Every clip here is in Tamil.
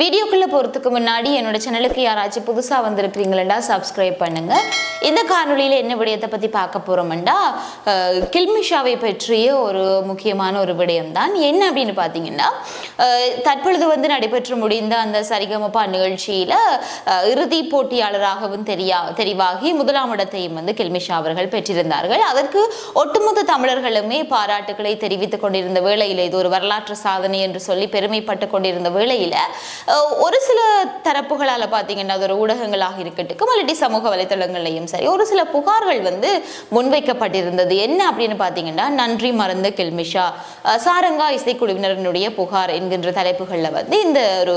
வீடியோக்குள்ளே போகிறதுக்கு முன்னாடி என்னோட சேனலுக்கு யாராச்சும் புதுசாக வந்திருக்கிறீங்களா சப்ஸ்கிரைப் பண்ணுங்கள் இந்த காணொலியில் என்ன விடயத்தை பற்றி பார்க்க போகிறோம்டா கில்மிஷாவை பற்றிய ஒரு முக்கியமான ஒரு விடயம் தான் என்ன அப்படின்னு பார்த்தீங்கன்னா தற்பொழுது வந்து நடைபெற்று முடிந்த அந்த சரிகமப்பா நிகழ்ச்சியில் இறுதிப் இறுதி போட்டியாளராகவும் தெரியா தெரிவாகி முதலாம் இடத்தையும் வந்து கில்மிஷா அவர்கள் பெற்றிருந்தார்கள். அதற்கு ஒட்டுமொத்த தமிழர்களுமே பாராட்டுக்களை தெரிவித்துக் கொண்டிருந்த வேளையில் இது ஒரு வரலாற்று சாதனை என்று சொல்லி பெருமைப்பட்டு கொண்டிருந்த வேளையில் ஒரு சில தரப்புகளால் பார்த்தீங்கன்னா அது ஒரு ஊடகங்களாக இருக்கட்டும் இல்லாட்டி சமூக வலைத்தளங்கள்லையும் சரி ஒரு சில புகார்கள் வந்து முன்வைக்கப்பட்டிருந்தது. என்ன அப்படின்னு பார்த்தீங்கன்னா நன்றி மறந்த கில்மிஷா சாரங்கா இசைக்குழுவினரினுடைய புகார் என்கின்ற தலைப்புகளில் வந்து இந்த ஒரு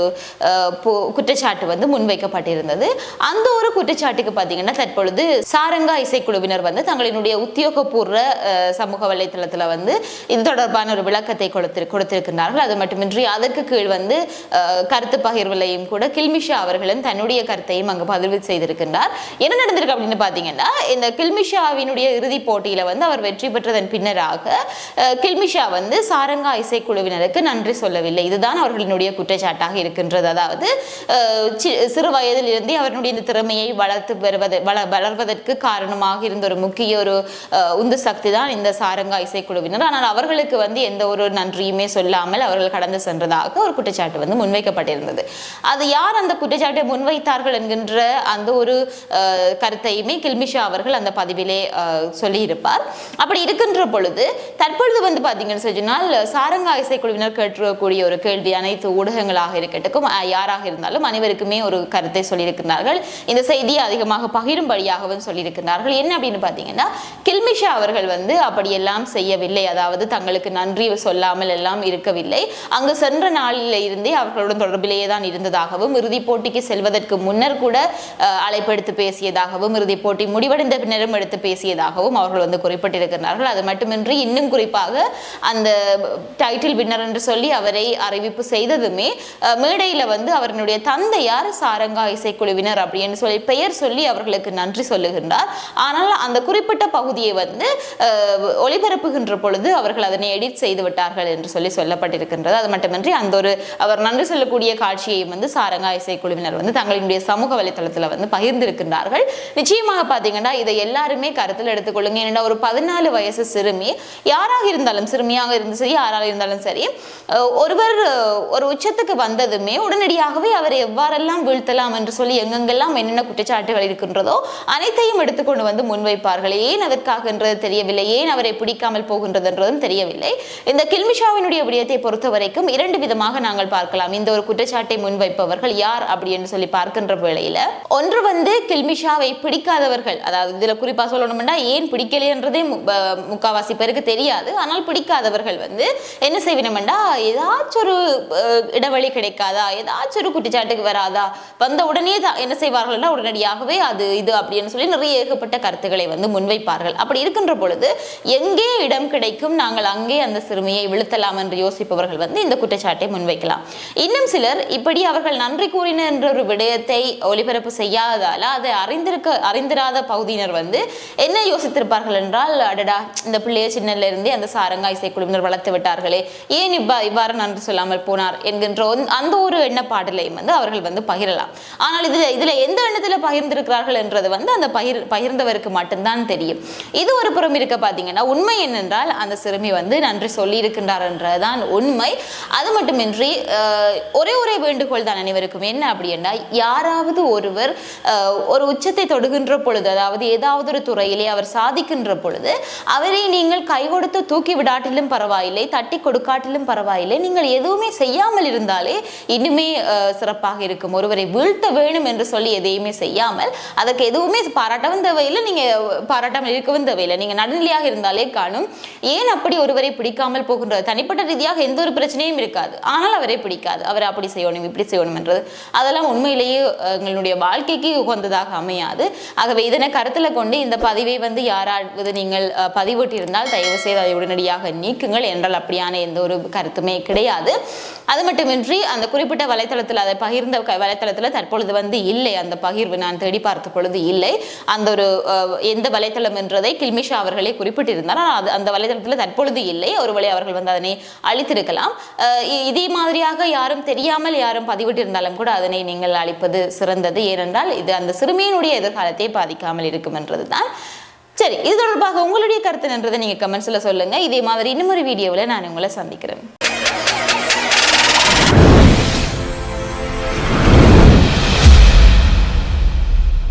பு- குற்றச்சாட்டு வந்து முன்வைக்கப்பட்டிருந்தது. அந்த ஒரு குற்றச்சாட்டுக்கு பார்த்தீங்கன்னா தற்பொழுது சாரங்கா இசைக்குழுவினர் வந்து தங்களினுடைய உத்தியோகபூர்வ சமூக வலைத்தளத்தில் வந்து இது தொடர்பான ஒரு விளக்கத்தை கொடுத்து கொடுத்திருக்கிறார்கள் அது மட்டுமின்றி அதற்கு கீழ் வந்து கருத்து கருத்து பகிர்வுலையும் கூட கில்மிஷா அவர்களும் தன்னுடைய கருத்தையும் அங்கு பதிவு செய்திருக்கின்றார். என்ன நடந்திருக்கு அப்படின்னு பார்த்தீங்கன்னா இந்த கில்மிஷாவினுடைய இறுதிப் போட்டியில் வந்து அவர் வெற்றி பெற்றதன் பின்னராக கில்மிஷா வந்து சாரங்கா இசைக்குழுவினருக்கு நன்றி சொல்லவில்லை. இதுதான் அவர்களினுடைய குற்றச்சாட்டாக இருக்கின்றது. அதாவது சிறு வயதிலிருந்தே அவருடைய இந்த திறமையை வளர்த்து வருவது வள வளர்வதற்கு காரணமாக இருந்த ஒரு முக்கிய ஒரு உந்து சக்தி தான் இந்த சாரங்கா இசைக்குழுவினர். ஆனால் அவர்களுக்கு வந்து எந்த ஒரு நன்றியுமே சொல்லாமல் அவர்கள் கடந்து சென்றதாக ஒரு குற்றச்சாட்டு வந்து முன்வைக்கப்பட்டிருந்தது. அது யார் அந்த குற்றச்சாட்டை முன்வைத்தார்கள் என்கின்ற அந்த ஒரு கருத்தையுமே கில்மிஷா அவர்கள் அந்த பதிவிலே சொல்லியிருப்பார். அப்படி இருக்கின்ற பொழுது தற்பொழுது வந்து பார்த்தீங்கன்னு சொன்னால் சாரங்கா இசைக்குழுவினர் கேட்டிருக்கக்கூடிய ஒரு கேள்வி அனைத்து ஊடகங்களாக இருக்கட்டும் யாராக இருந்தாலும் அனைவருக்குமே ஒரு கருத்தை சொல்லியிருக்கிறார்கள். இந்த செய்தியை அதிகமாக பகிரும்படியாகவும் சொல்லியிருக்கிறார்கள். என்ன அப்படின்னு பார்த்தீங்கன்னா கில்மிஷா அவர்கள் வந்து அப்படியெல்லாம் செய்யவில்லை. அதாவது தங்களுக்கு நன்றி சொல்லாமல் எல்லாம் இருக்கவில்லை. அங்கு சென்ற நாளில் இருந்தே அவர்களுடன் நிலையிலேயே தான் இருந்ததாகவும் இறுதிப் போட்டிக்கு செல்வதற்கு முன்னர் கூட அழைப்பு அழைப்பெடுத்து பேசியதாகவும் இறுதிப் போட்டி முடிவடைந்த பின்னரும் எடுத்து பேசியதாகவும் அவர்கள் வந்து குறிப்பிட்டிருக்கிறார்கள். அது மட்டுமின்றி இன்னும் குறிப்பாக அந்த டைட்டில் வின்னர் என்று சொல்லி அவரை அறிவிப்பு செய்ததுமே மேடையில் வந்து அவர்களுடைய தந்தையார் சாரங்கா இசைக்குழுவினர் அப்படின்னு சொல்லி பெயர் சொல்லி அவர்களுக்கு நன்றி சொல்லுகின்றார். ஆனால் அந்த குறிப்பிட்ட பகுதியை வந்து ஒளிபரப்புகின்ற பொழுது அவர்கள் அதனை எடிட் செய்து விட்டார்கள் என்று சொல்லி சொல்லப்பட்டிருக்கின்றது. அது மட்டுமின்றி அந்த ஒரு அவர் நன்றி சொல்லக்கூடிய காட்சியை வந்து சாரங்கா இசைக்குழுவினர் வந்து தங்களினுடைய சமூக வலைத்தளத்தில் வந்து பகிர்ந்திருக்கின்றார்கள். நிச்சயமாக பார்த்தீங்கன்னா இதை எல்லாருமே கருத்தில் எடுத்துக்கொள்ளுங்க. ஏன்னா ஒரு பதினாலு வயசு சிறுமி யாராக இருந்தாலும் சிறுமியாக இருந்து சரி யாராக இருந்தாலும் சரி ஒருவர் ஒரு உச்சத்துக்கு வந்ததுமே உடனடியாகவே அவரை எவ்வாறெல்லாம் வீழ்த்தலாம் என்று சொல்லி எங்கெங்கெல்லாம் என்னென்ன குற்றச்சாட்டுகள் இருக்கின்றதோ அனைத்தையும் எடுத்துக்கொண்டு வந்து முன்வைப்பார்கள். ஏன் அதற்காக என்றது தெரியவில்லை? ஏன் அவரை பிடிக்காமல் போகின்றதுன்றதும் தெரியவில்லை. இந்த கில்மிஷாவினுடைய விடயத்தை பொறுத்த வரைக்கும் இரண்டு விதமாக நாங்கள் பார்க்கலாம். இந்த ஒரு குற்றச்சாட்டு முன்வைப்பவர்கள் யார் அப்படின்னு சொல்லி பார்க்கின்ற வேளையில ஒன்று வந்து கில்மிஷாவை பிடிக்காதவர்கள். அதாவது இதுல குறிப்பா சொல்லணும்னா ஏன் பிடிக்கலைன்றதே மு- முக்காவாசி பேருக்கு தெரியாது. ஆனால் பிடிக்காதவர்கள் வந்து என்ன செய்வினமெண்டா ஏதாச்சும் ஒரு அஹ், இடைவெளி கிடைக்காதா ஏதாச்சும் ஒரு குற்றச்சாட்டுக்கு வராதா வந்த உடனே தான் என்ன செய்வார்கள்னா உடனடியாகவே அது இது அப்படின்னு சொல்லி நிறைய ஏகப்பட்ட கருத்துக்களை வந்து முன்வைப்பார்கள். அப்படி இருக்கின்ற பொழுது எங்கே இடம் கிடைக்கும் நாங்கள் அங்கே அந்த சிறுமியை விழுத்தலாம் என்று யோசிப்பவர்கள் வந்து இந்த குற்றச்சாட்டை முன்வைக்கலாம். இன்னும் சிலர் இப்படி அவர்கள் நன்றி கூறின என்ற ஒரு விடயத்தை ஒளிபரப்பு செய்யாததால அதை அறிந்திருக்க அறிந்திராத பகுதியினர் வந்து என்ன யோசித்திருப்பார்கள் என்றால் அடடா இந்த பிள்ளைய சின்னல இருந்தே அந்த சாரங்கா இசைக்குழுவினர் வளர்த்து விட்டார்களே. ஏன் இவ்வா இவ்வாறு நன்றி சொல்லாமல் போனார் என்கின்ற அந்த ஒரு எண்ணப்பாடலையும் வந்து அவர்கள் வந்து பகிரலாம். ஆனால் இதுல இதுல எந்த எண்ணத்துல பகிர்ந்திருக்கிறார்கள் என்றது வந்து அந்த பகிர் பகிர்ந்தவருக்கு மட்டும்தான் தெரியும். இது ஒரு புறம் இருக்க பாத்தீங்கன்னா உண்மை என்னென்றால் அந்த சிறுமி வந்து நன்றி சொல்லி இருக்கின்றார் என்றதுதான் உண்மை. அது மட்டுமின்றி ஒரே ஒரு ஒரே வேண்டுகோள் தான் அனைவருக்கும். என்ன அப்படின்னா யாராவது ஒருவர் ஒரு உச்சத்தை தொடுகின்ற பொழுது அதாவது ஏதாவது ஒரு துறையிலே அவர் சாதிக்கின்ற பொழுது அவரை நீங்கள் கை கொடுத்து தூக்கி விடாட்டிலும் பரவாயில்லை தட்டி கொடுக்காட்டிலும் பரவாயில்லை நீங்கள் எதுவுமே செய்யாமல் இருந்தாலே இன்னுமே சிறப்பாக இருக்கும். ஒருவரை வீழ்த்த வேணும் என்று சொல்லி எதையுமே செய்யாமல் அதற்கு எதுவுமே பாராட்டவும் தேவையில்லை நீங்க பாராட்டாமல் இருக்கவும் தேவையில்லை. நீங்க நடுநிலையாக இருந்தாலே காணும். ஏன் அப்படி ஒருவரை பிடிக்காமல் போகின்றது தனிப்பட்ட ரீதியாக எந்த ஒரு பிரச்சனையும் இருக்காது. ஆனால் அவரை பிடிக்காது. அவர் அப்படி செய்யணும் இப்படி செய்யணும்ன்றது அதெல்லாம் உண்மையிலேயே எங்களுடைய வாழ்க்கைக்கு உகந்ததாக அமையாது. ஆகவே இதனை கருத்தில் கொண்டு இந்த பதிவை வந்து யாராவது நீங்கள் பதிவிட்டிருந்தால் தயவு செய்து அதை உடனடியாக நீக்குங்கள் என்றால் அப்படியான எந்த ஒரு கருத்துமே கிடையாது. அது மட்டுமின்றி அந்த குறிப்பிட்ட வலைத்தளத்தில் அதை பகிர்ந்த வலைத்தளத்தில் தற்பொழுது வந்து இல்லை. அந்த பகிர்வு நான் தேடி பார்த்த பொழுது இல்லை. அந்த ஒரு எந்த வலைத்தளம் என்றதை கில்மிஷா அவர்களே குறிப்பிட்டிருந்தார். ஆனால் அது அந்த வலைத்தளத்தில் தற்பொழுது இல்லை. ஒருவேளை அவர்கள் வந்து அதனை அழித்திருக்கலாம். இதே மாதிரியாக யாரும் தெரியாமல் யாரும் பதிவிட்டிருந்தாலும் கூட அதனை நீங்கள் அழிப்பது சிறந்தது. ஏனென்றால் இது அந்த சிறுமியினுடைய எதிர்காலத்தை பாதிக்காமல் இருக்கும் என்றதுதான். சரி இது தொடர்பாக உங்களுடைய கருத்து என்றதை நீங்கள் கமெண்ட்ஸில் சொல்லுங்கள் இதே மாதிரி இன்னும் ஒரு வீடியோவில் நான் உங்களை சந்திக்கிறேன்.